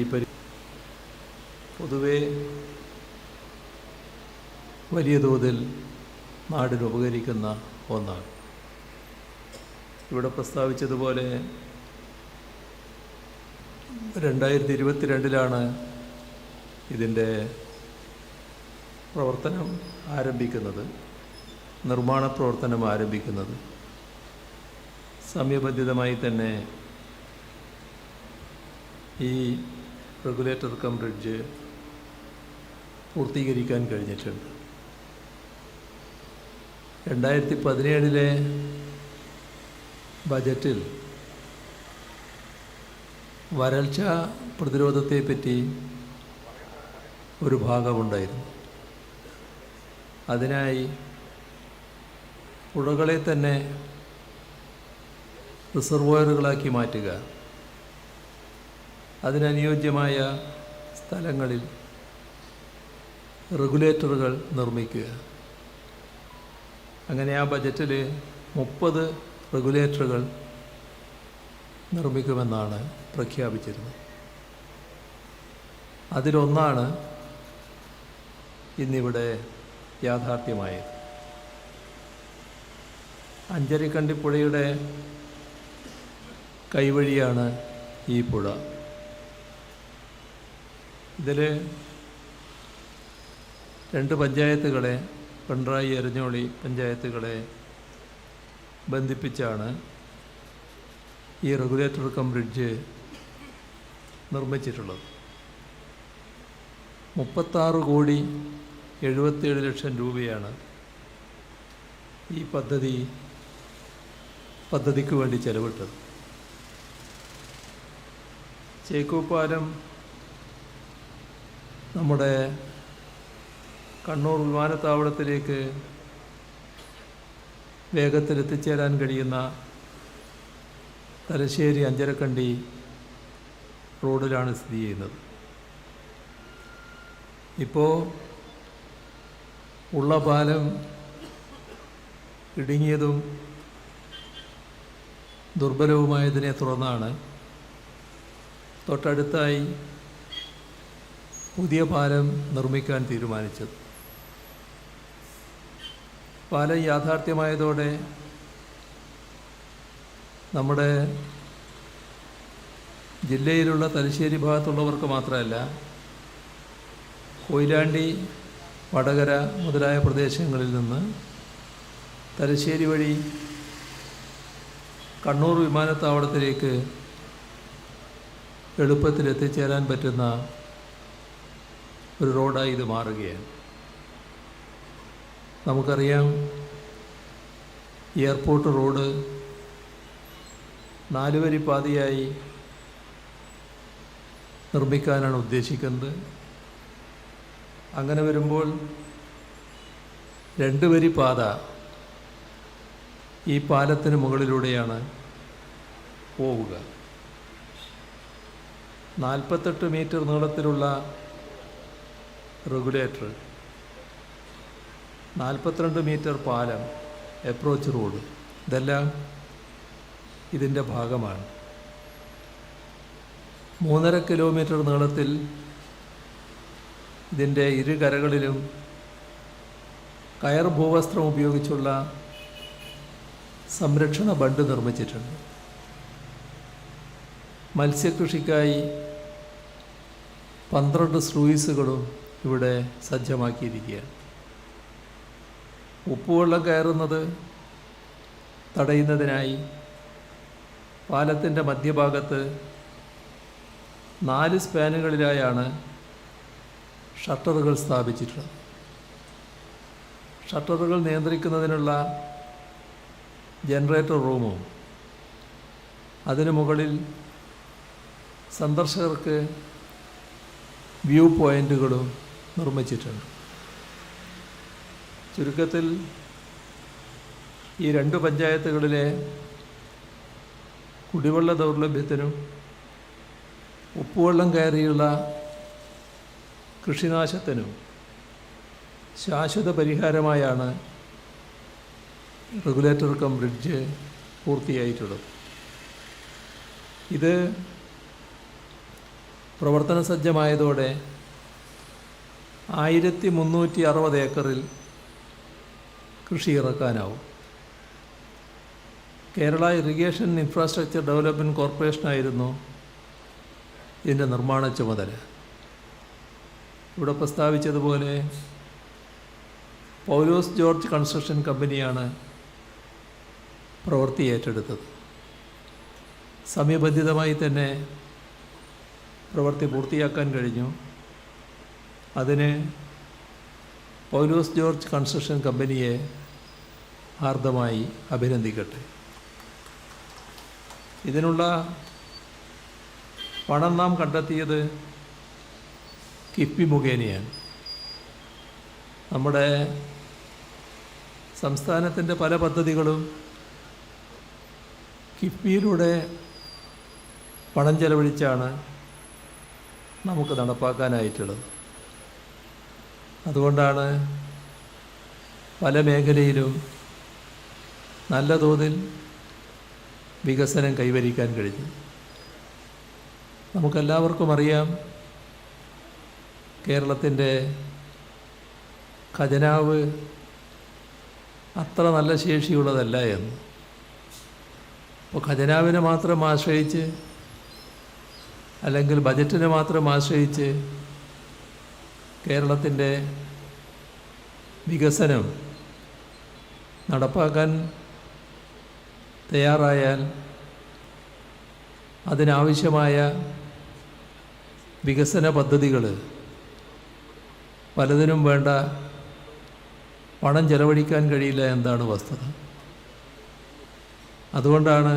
ഈ പരി പൊതുവെ വലിയ തോതിൽ നാടിന് ഉപകരിക്കുന്ന ഒന്നാണ്. ഇവിടെ പ്രസ്താവിച്ചതുപോലെ രണ്ടായിരത്തി ഇരുപത്തിരണ്ടിലാണ് ഇതിന്റെ പ്രവർത്തനം ആരംഭിക്കുന്നത് നിർമ്മാണ പ്രവർത്തനം ആരംഭിക്കുന്നത്. സമയബന്ധിതമായി തന്നെ ഈ റെഗുലേറ്റർ കം ബ്രിഡ്ജ് പൂർത്തീകരിക്കാൻ കഴിഞ്ഞിട്ടുണ്ട്. രണ്ടായിരത്തി പതിനേഴിലെ ബജറ്റിൽ വരൾച്ച പ്രതിരോധത്തെ പറ്റി ഒരു ഭാഗമുണ്ടായിരുന്നു. അതിനായി പുഴകളെ തന്നെ റിസർവോയറുകളാക്കി മാറ്റുക. അതിനനുയോജ്യമായ സ്ഥലങ്ങളിൽ റെഗുലേറ്ററുകൾ നിർമ്മിക്കുക. അങ്ങനെ ആ ബജറ്റിൽ മുപ്പത് റെഗുലേറ്ററുകൾ നിർമ്മിക്കുമെന്നാണ് പ്രഖ്യാപിച്ചിരുന്നത്. അതിലൊന്നാണ് ഇന്നിവിടെ യാഥാർത്ഥ്യമായത്. അഞ്ചരിക്കണ്ടി പുഴയുടെ കൈവഴിയാണ് ഈ പുഴ. ഇതിൽ രണ്ട് പഞ്ചായത്തുകളെ പിണറായി എരഞ്ഞോളി പഞ്ചായത്തുകളെ ബന്ധിപ്പിച്ചാണ് ഈ റെഗുലേറ്റർ കം ബ്രിഡ്ജ് നിർമ്മിച്ചിട്ടുള്ളത്. മുപ്പത്താറ് കോടി എഴുപത്തേഴ് ലക്ഷം രൂപയാണ് ഈ പദ്ധതി പദ്ധതിക്ക് വേണ്ടി ചെലവിട്ടത്. ചേക്കോപ്പാലം നമ്മുടെ കണ്ണൂർ വിമാനത്താവളത്തിലേക്ക് വേഗത്തിൽ എത്തിച്ചേരാൻ കഴിയുന്ന തലശ്ശേരി അഞ്ചരക്കണ്ടി റോഡിലാണ് സ്ഥിതി ചെയ്യുന്നത്. ഇപ്പോൾ ഉള്ള പാലം ഇടുങ്ങിയതും ദുർബലവുമായതിനെ തുടർന്നാണ് തൊട്ടടുത്തായി പുതിയ പാലം നിർമ്മിക്കാൻ തീരുമാനിച്ചത്. പാലം യാഥാർത്ഥ്യമായതോടെ നമ്മുടെ ജില്ലയിലുള്ള തലശ്ശേരി ഭാഗത്തുള്ളവർക്ക് മാത്രമല്ല കൊയിലാണ്ടി വടകര മുതലായ പ്രദേശങ്ങളിൽ നിന്ന് തലശ്ശേരി വഴി കണ്ണൂർ വിമാനത്താവളത്തിലേക്ക് എളുപ്പത്തിൽ എത്തിച്ചേരാൻ പറ്റുന്ന ഒരു റോഡായി ഇത് മാറുകയാണ്. നമുക്കറിയാം എയർപോർട്ട് റോഡ് നാലുവരി പാതയായി നിർമ്മിക്കാനാണ് ഉദ്ദേശിക്കുന്നത്. അങ്ങനെ വരുമ്പോൾ രണ്ട് വരി പാത ഈ പാലത്തിന് മുകളിലൂടെയാണ് പോവുക. നാൽപ്പത്തെട്ട് മീറ്റർ നീളത്തിലുള്ള റെഗുലേറ്റർ. നാൽപ്പത്തിരണ്ട് മീറ്റർ പാലം അപ്രോച്ച് റോഡ് ഇതെല്ലാം ഇതിന്റെ ഭാഗമാണ്. മൂന്നര കിലോമീറ്റർ നീളത്തിൽ ഇതിന്റെ ഇരു കരകളിലും കയർ ഭൂവസ്ത്രം ഉപയോഗിച്ചുള്ള സംരക്ഷണ ബണ്ട് നിർമ്മിച്ചിട്ടുണ്ട്. മത്സ്യകൃഷിക്കായി പന്ത്രണ്ട് സ്ലൂയിസുകളും ഇവിടെ സജ്ജമാക്കിയിരിക്കുകയാണ്. ഉപ്പുവെള്ളം കയറുന്നത് തടയുന്നതിനായി പാലത്തിന്റെ മധ്യഭാഗത്ത് നാല് സ്പാനുകളിലായാണ് ഷട്ടറുകൾ സ്ഥാപിച്ചിട്ടുള്ളത്. ഷട്ടറുകൾ നിയന്ത്രിക്കുന്നതിനുള്ള ജനറേറ്റർ റൂമും അതിനു മുകളിൽ സന്ദർശകർക്ക് വ്യൂ പോയിന്റുകളും നിർമ്മിച്ചിട്ടുണ്ട്. ചുരുക്കത്തിൽ ഈ രണ്ട് പഞ്ചായത്തുകളിലെ കുടിവെള്ള ദൗർലഭ്യത്തിനും ഉപ്പുവെള്ളം കയറിയുള്ള കൃഷിനാശത്തിനും ശാശ്വത പരിഹാരമായാണ് റെഗുലേറ്റർ കം ബ്രിഡ്ജ് പൂർത്തിയായിട്ടുള്ളത്. ഇത് പ്രവർത്തന സജ്ജമായതോടെ ആയിരത്തി മുന്നൂറ്റി അറുപത് ഏക്കറിൽ കൃഷി ഇറക്കാനാവും. കേരള ഇറിഗേഷൻ ഇൻഫ്രാസ്ട്രക്ചർ ഡെവലപ്മെന്റ് കോർപ്പറേഷനായിരുന്നു ഇതിന്റെ നിർമ്മാണ ചുമതല. ഇവിടെ പ്രസ്താവിച്ചതുപോലെ പൗലോസ് ജോർജ് കൺസ്ട്രക്ഷൻ കമ്പനിയാണ് പ്രവൃത്തി ഏറ്റെടുത്തത്. സമയബന്ധിതമായി തന്നെ പ്രവൃത്തി പൂർത്തിയാക്കാൻ കഴിഞ്ഞു. അതിന് പൗലോസ് ജോർജ് കൺസ്ട്രക്ഷൻ കമ്പനിയെ ഹാർദമായി അഭിനന്ദിക്കട്ടെ. ഇതിനുള്ള പണം നാം കണ്ടെത്തിയത് കിഫ്ബി മുഖേനയാണ്. നമ്മുടെ സംസ്ഥാനത്തിന്റെ പല പദ്ധതികളും കിഫ്ബിയിലൂടെ പണം ചെലവഴിച്ചാണ് നമുക്ക് നടപ്പാക്കാനായിട്ടുള്ളത്. അതുകൊണ്ടാണ് പല മേഖലയിലും നല്ല തോതിൽ വികസനം കൈവരിക്കാൻ കഴിഞ്ഞു നമുക്കെല്ലാവർക്കും അറിയാം കേരളത്തിന്റെ ഖജനാവ് അത്ര നല്ല ശേഷിയുള്ളതല്ല എന്ന്. അപ്പോൾ ഖജനാവിനെ മാത്രം ആശ്രയിച്ച് അല്ലെങ്കിൽ ബജറ്റിനെ മാത്രം ആശ്രയിച്ച് കേരളത്തിന്റെ വികസനം നടപ്പാക്കാൻ തയ്യാറായാൽ അതിനാവശ്യമായ വികസന പദ്ധതികൾ പലതിനും വേണ്ട പണം ചെലവഴിക്കാൻ കഴിയില്ല എന്താണ് വസ്തുത. അതുകൊണ്ടാണ്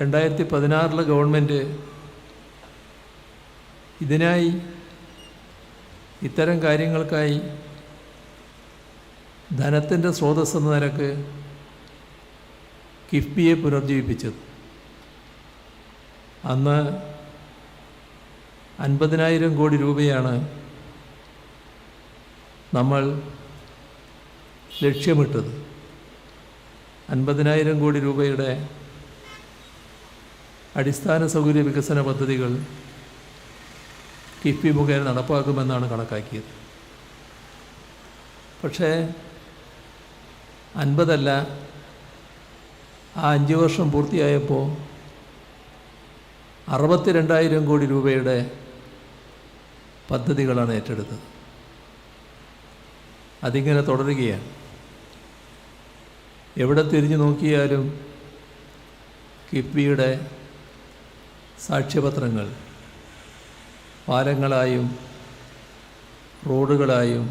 രണ്ടായിരത്തി പതിനാറിലെ ഗവൺമെന്റ് ഇതിനായി ഇത്തരം കാര്യങ്ങൾക്കായി ധനത്തിന്റെ സ്രോതസ് എന്ന നിലയ്ക്ക് കിഫ്ബിയെ പുനർജീവിപ്പിച്ചത്. അന്ന് അൻപതിനായിരം കോടി രൂപയാണ് നമ്മൾ ലക്ഷ്യമിട്ടത്. അൻപതിനായിരം കോടി രൂപയുടെ അടിസ്ഥാന സൗകര്യ വികസന പദ്ധതികൾ കിഫ്ബി മുഖേന നടപ്പാക്കുമെന്നാണ് കണക്കാക്കിയത്. പക്ഷേ അൻപതല്ല ആ അഞ്ച് വർഷം പൂർത്തിയായപ്പോൾ അറുപത്തിരണ്ടായിരം കോടി രൂപയുടെ പദ്ധതികളാണ് ഏറ്റെടുത്തത്. അതിങ്ങനെ തുടരുകയാണ്. എവിടെ തിരിഞ്ഞു നോക്കിയാലും കിഫ്ബിയുടെ സാക്ഷ്യപത്രങ്ങൾ പാലങ്ങളായും റോഡുകളായും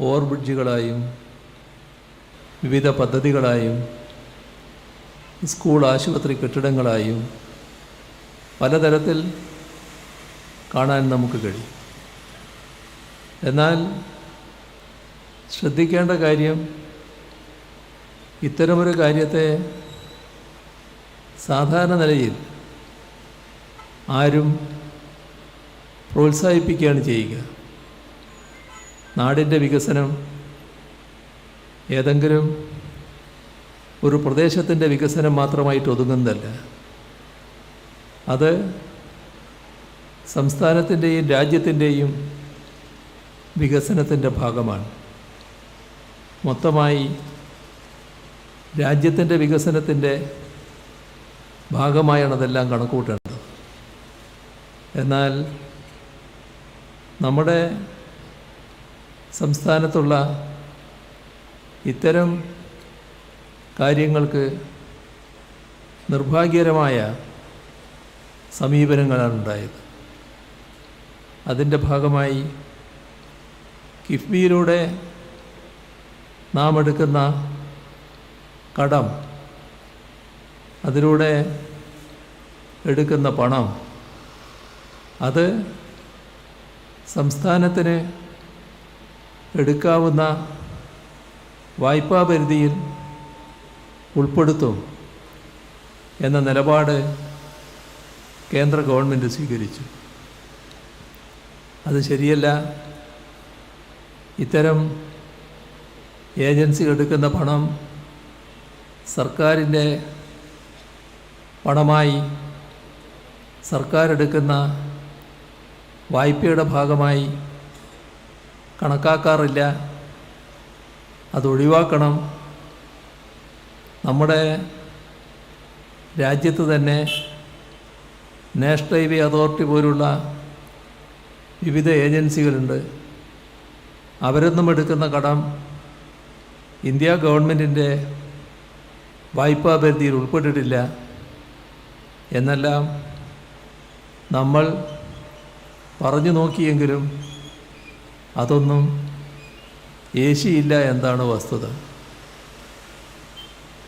ഓവർബ്രിഡ്ജുകളായും വിവിധ പദ്ധതികളായും സ്കൂൾ ആശുപത്രി കെട്ടിടങ്ങളായും പലതരത്തിൽ കാണാൻ നമുക്ക് കഴിയും. എന്നാൽ ശ്രദ്ധിക്കേണ്ട കാര്യം ഇത്തരമൊരു കാര്യത്തെ സാധാരണ നിലയിൽ ആരും പ്രോത്സാഹിപ്പിക്കുകയാണ് ചെയ്യുക. നാടിന്റെ വികസനം ഏതെങ്കിലും ഒരു പ്രദേശത്തിന്റെ വികസനം മാത്രമായിട്ട് ഒതുങ്ങുന്നതല്ല. അത് സംസ്ഥാനത്തിന്റെയും രാജ്യത്തിന്റെയും വികസനത്തിന്റെ ഭാഗമാണ്. മൊത്തമായി രാജ്യത്തിന്റെ വികസനത്തിന്റെ ഭാഗമായാണ് അതെല്ലാം കണക്കുകൂട്ടേണ്ടത്. എന്നാൽ നമ്മുടെ സംസ്ഥാനത്തുള്ള ഇത്തരം കാര്യങ്ങൾക്ക് നിർഭാഗ്യകരമായ സമീപനങ്ങളാണ് ഉണ്ടായത്. അതിന്റെ ഭാഗമായി കിഫ്ബിയിലൂടെ നാം എടുക്കുന്ന കടം അതിലൂടെ എടുക്കുന്ന പണം അത് സംസ്ഥാനത്തിന് എടുക്കാവുന്ന വായ്പാ പരിധിയിൽ ഉൾപ്പെടുത്തും എന്ന നിലപാട് കേന്ദ്ര ഗവൺമെന്റ് സ്വീകരിച്ചു. അത് ശരിയല്ല. ഇത്തരം ഏജൻസി എടുക്കുന്ന പണം സർക്കാരിന്റെ പണമായി സർക്കാർ എടുക്കുന്ന വായ്പയുടെ ഭാഗമായി കണക്കാക്കാറില്ല. അതൊഴിവാക്കണം നമ്മുടെ രാജ്യത്ത് തന്നെ നാഷണൽ ഹൈവേ അതോറിറ്റി പോലുള്ള വിവിധ ഏജൻസികളുണ്ട്. അവരൊന്നും എടുക്കുന്ന കടം ഇന്ത്യ ഗവൺമെന്റിന്റെ വായ്പാ പരിധിയിൽ ഉൾപ്പെട്ടിട്ടില്ല. എന്നെല്ലാം നമ്മൾ പറഞ്ഞു നോക്കിയെങ്കിലും അതൊന്നും ഏശിയില്ല എന്താണ് വസ്തുത.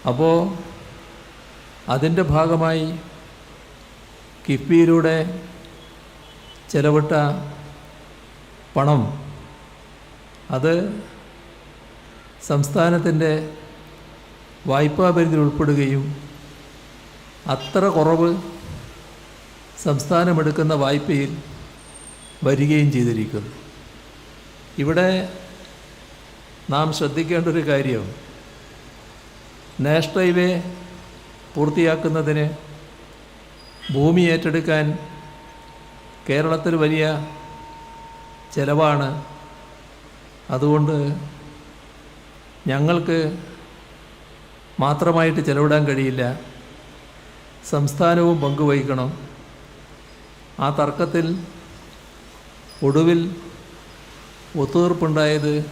അപ്പോൾ അതിന്റെ ഭാഗമായി കിഫ്ബിയിലൂടെ ചെലവിട്ട പണം അത് സംസ്ഥാനത്തിന്റെ വായ്പാ പരിധിയിൽ ഉൾപ്പെടുകയും അത്ര കുറവ് സംസ്ഥാനമെടുക്കുന്ന വായ്പയിൽ വരികയും ചെയ്തിരിക്കുന്നു. ഇവിടെ നാം ശ്രദ്ധിക്കേണ്ട ഒരു കാര്യം നാഷണൽ ഹൈവേ പൂർത്തിയാക്കുന്നതിന് ഭൂമി ഏറ്റെടുക്കാൻ കേരളത്തിൽ വലിയ ചിലവാണ്. അതുകൊണ്ട് ഞങ്ങൾക്ക് മാത്രമായിട്ട് ചിലവിടാൻ കഴിയില്ല. സംസ്ഥാനവും പങ്കുവഹിക്കണം. ആ തർക്കത്തിൽ ഒടുവിൽ ഒത്തുതീർപ്പുണ്ടായത്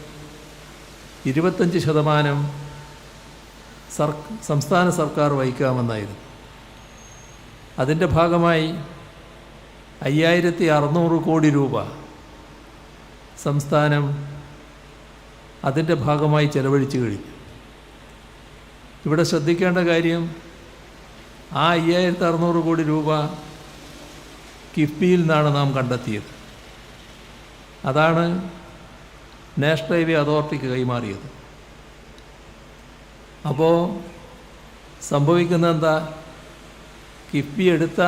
ഇരുപത്തഞ്ച് ശതമാനം സർ സംസ്ഥാന സർക്കാർ വഹിക്കാമെന്നായിരുന്നു. അതിന്റെ ഭാഗമായി അയ്യായിരത്തി അറുന്നൂറ് കോടി രൂപ സംസ്ഥാനം അതിന്റെ ഭാഗമായി ചെലവഴിച്ചു കഴിഞ്ഞു. ഇവിടെ ശ്രദ്ധിക്കേണ്ട കാര്യം ആ അയ്യായിരത്തി അറുന്നൂറ് കോടി രൂപ കിഫ്ബിയിൽ നിന്നാണ് നാം കണ്ടെത്തിയത്. അതാണ് നാഷണൽ ഹൈവേ അതോറിറ്റിക്ക് കൈമാറിയത്. അപ്പോൾ സംഭവിക്കുന്നത് എന്താ? കിഫ്ബി എടുത്ത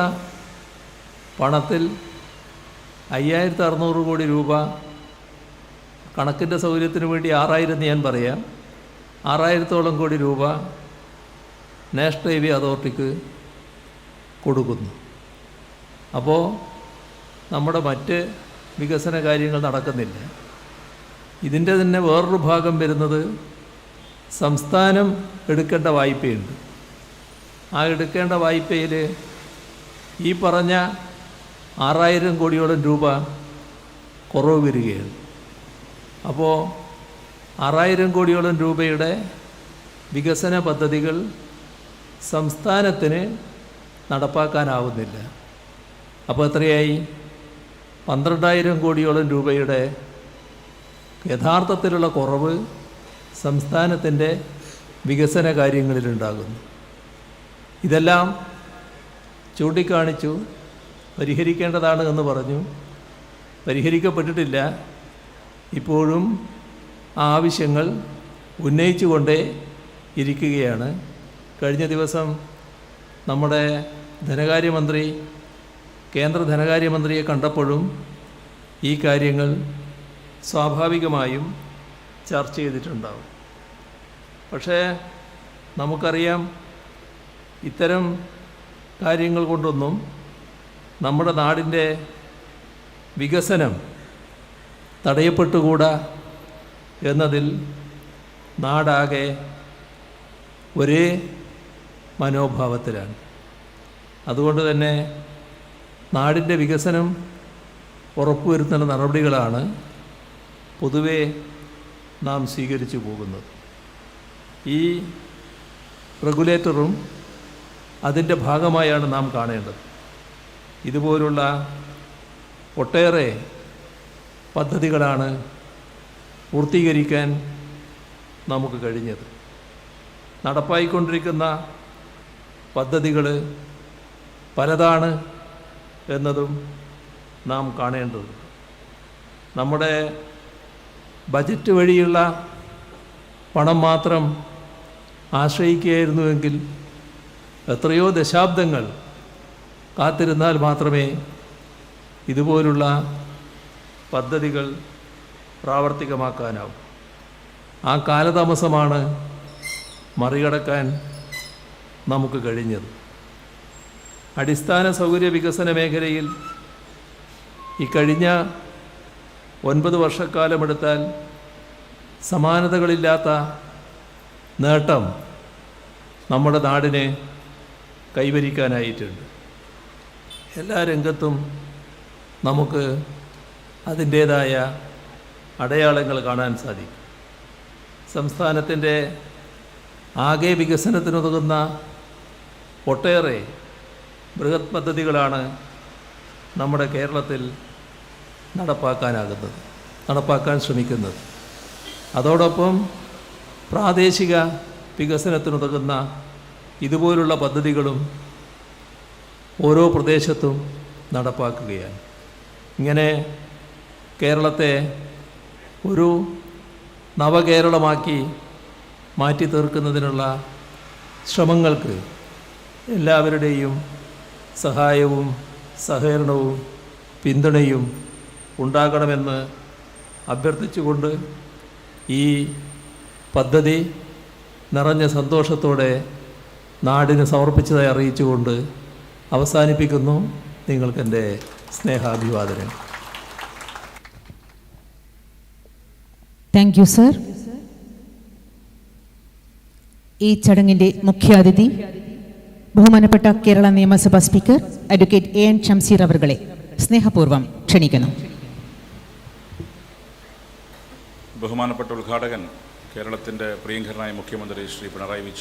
പണത്തിൽ അയ്യായിരത്തി അറുന്നൂറ് കോടി രൂപ കണക്കിന്റെ സൗകര്യത്തിന് വേണ്ടി ആറായിരം ഞാൻ പറയാം. ആറായിരത്തോളം കോടി രൂപ നാഷണൽ ഹൈവേ അതോറിറ്റിക്ക് കൊടുക്കുന്നു. അപ്പോൾ നമ്മുടെ മറ്റ് വികസന കാര്യങ്ങൾ നടക്കുന്നില്ല. ഇതിന്റെ തന്നെ വേറൊരു ഭാഗം വരുന്നത് സംസ്ഥാനം എടുക്കേണ്ട വായ്പയുണ്ട്. ആ എടുക്കേണ്ട വായ്പയിൽ ഈ പറഞ്ഞ ആറായിരം കോടിയോളം രൂപ കുറവ് വരികയാണ്. അപ്പോൾ ആറായിരം കോടിയോളം രൂപയുടെ വികസന പദ്ധതികൾ സംസ്ഥാനത്തിന് നടപ്പാക്കാനാവുന്നില്ല. അപ്പോൾ എത്രയായി? പന്ത്രണ്ടായിരം കോടിയോളം രൂപയുടെ യഥാർത്ഥത്തിലുള്ള കുറവ് സംസ്ഥാനത്തിന്റെ വികസന കാര്യങ്ങളിലുണ്ടാകുന്നു. ഇതെല്ലാം ചൂണ്ടിക്കാണിച്ചു പരിഹരിക്കേണ്ടതാണ് എന്ന് പറഞ്ഞു. പരിഹരിക്കപ്പെട്ടിട്ടില്ല. ഇപ്പോഴും ആവശ്യങ്ങൾ ഉന്നയിച്ചുകൊണ്ടേ ഇരിക്കുകയാണ്. കഴിഞ്ഞ ദിവസം നമ്മുടെ ധനകാര്യമന്ത്രി കേന്ദ്ര ധനകാര്യമന്ത്രിയെ കണ്ടപ്പോഴും ഈ കാര്യങ്ങൾ സ്വാഭാവികമായും ചർച്ച ചെയ്തിട്ടുണ്ടാവും. പക്ഷേ നമുക്കറിയാം ഇത്തരം കാര്യങ്ങൾ കൊണ്ടൊന്നും നമ്മുടെ നാടിന്റെ വികസനം തടയപ്പെട്ടുകൂടാ എന്നതിൽ നാടാകെ ഒരേ മനോഭാവത്തിലാണ്. അതുകൊണ്ട് തന്നെ നാടിന്റെ വികസനം ഉറപ്പുവരുത്തുന്ന നടപടികളാണ് പൊതുവേ നാം സ്വീകരിച്ചു പോകുന്നത്. ഈ റെഗുലേറ്ററും അതിന്റെ ഭാഗമായാണ് നാം കാണേണ്ടത്. ഇതുപോലുള്ള ഒട്ടേറെ പദ്ധതികളാണ് പൂർത്തീകരിക്കാൻ നമുക്ക് കഴിഞ്ഞത്. നടപ്പായിക്കൊണ്ടിരിക്കുന്ന പദ്ധതികൾ പലതാണ്. എന്നതും നാം കാണേണ്ടതുണ്ട്. നമ്മുടെ ബജറ്റ് വഴിയുള്ള പണം മാത്രം ആശ്രയിക്കുകയായിരുന്നുവെങ്കിൽ എത്രയോ ദശാബ്ദങ്ങൾ കാത്തിരുന്നാൽ മാത്രമേ ഇതുപോലുള്ള പദ്ധതികൾ പ്രാവർത്തികമാക്കാനാവും. ആ കാലതാമസമാണ് മറികടക്കാൻ നമുക്ക് കഴിഞ്ഞത്. അടിസ്ഥാന സൗകര്യ വികസന മേഖലയിൽ ഈ കഴിഞ്ഞ ഒൻപത് വർഷക്കാലമെടുത്താൽ സമാനതകളില്ലാത്ത നേട്ടം നമ്മുടെ നാടിനെ കൈവരിക്കാനായിട്ടുണ്ട്. എല്ലാ രംഗത്തും നമുക്ക് അതിന്റേതായ അടയാളങ്ങൾ കാണാൻ സാധിക്കും. സംസ്ഥാനത്തിന്റെ ആകെ വികസനത്തിനുതകുന്ന ഒട്ടേറെ ബൃഹത് പദ്ധതികളാണ് നമ്മുടെ കേരളത്തിൽ നടപ്പാക്കാനാകുന്നത് നടപ്പാക്കാൻ ശ്രമിക്കുന്നത്. അതോടൊപ്പം പ്രാദേശിക വികസനത്തിനുതകുന്ന ഇതുപോലുള്ള പദ്ധതികളും ഓരോ പ്രദേശത്തും നടപ്പാക്കുകയാണ്. ഇങ്ങനെ കേരളത്തെ ഒരു നവകേരളമാക്കി മാറ്റി തീർക്കുന്നതിനുള്ള ശ്രമങ്ങൾക്ക് എല്ലാവരുടെയും സഹായവും സഹകരണവും പിന്തുണയും ഉണ്ടാകണമെന്ന് അഭ്യർത്ഥിച്ചുകൊണ്ട് ഈ പദ്ധതി നിറഞ്ഞ സന്തോഷത്തോടെ നാടിന് സമർപ്പിച്ചതായി അറിയിച്ചുകൊണ്ട് അവസാനിപ്പിക്കുന്നു നിങ്ങൾക്കെന്റെ സ്നേഹാഭിവാദനം. താങ്ക് യു സർ ഈ ചടങ്ങിന്റെ മുഖ്യാതിഥി ബഹുമാനപ്പെട്ട കേരള നിയമസഭാ speaker advocate A N Shamseer അവർകളെ സ്നേഹപൂർവം ക്ഷണിക്കുന്നു. ബഹുമാനപ്പെട്ട ഉദ്ഘാടകൻ കേരളത്തിന്റെ പ്രിയങ്കരനായ മുഖ്യമന്ത്രി ശ്രീ പിണറായി വിജയൻ.